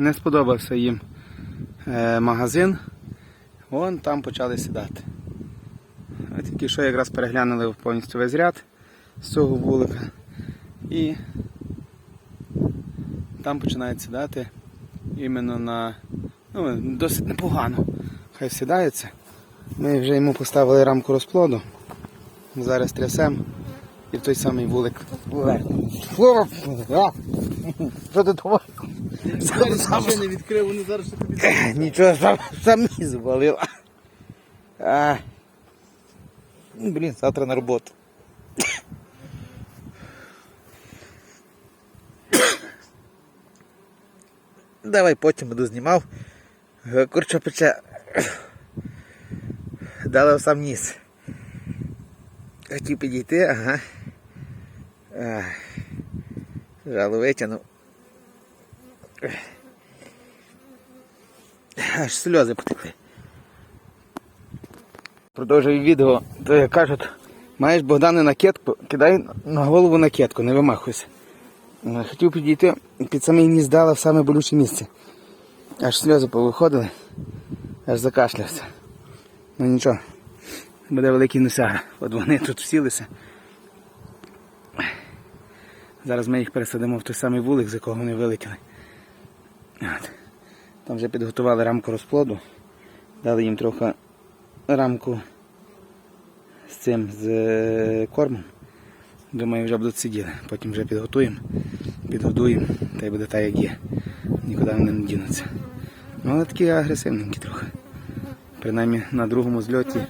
Не сподобався їм е, магазин. Вон там почали сідати. А тільки що якраз переглянули повністю весь ряд з цього вулика. І там починають сідати іменно на ну, досить непогано. Хай сідаються. Ми вже йому поставили рамку розплоду. Зараз трясемо і в той самий вулик. Що ти думаєш? Сам, сам, не відкрив, вони зараз ще тобі. Нічого, сам, самі завалила. А, блін, завтра на роботу. Давай потім буду знімав. Курча пече. Дали в сам ніс. Хотів підійти, ага. Ах. Жало витягнув. Аж сльози потекли. Продовжую відео, то як кажуть, маєш Богдане накидку, кидай на голову накидку, не вимахуйся. Е, Хотів підійти, під самий ніс дала в саме болюче місце. Аж сльози повиходили, аж закашлявся. Ну нічого, буде великий носяга. От вони тут всілися. Зараз ми їх пересадимо в той самий вулик, з якого вони вилетіли. Там вже підготували рамку розплоду, дали їм трохи рамку з цим з е, кормом. Думаю, вже будуть сидіти. Потім вже підготуємо, підгодуємо, та й буде так, як є. Нікуди вони не дінуться. Ну, але такі агресивненькі трохи. Принаймні на другому зльоті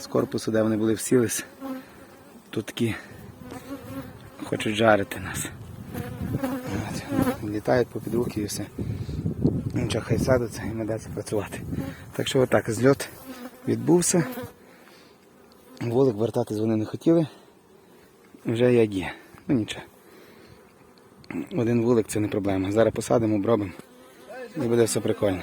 з корпусу, де вони були всілись, тут такі хочуть жарити нас. Літають попід руки і все. Нічого, хай садиться і ми далі працювати. Так що отак, зльот відбувся. Волик вертатись вони не хотіли. Вже як є. Ну нічого. Один вулик це не проблема. Зараз посадимо, обробимо. І буде все прикольно.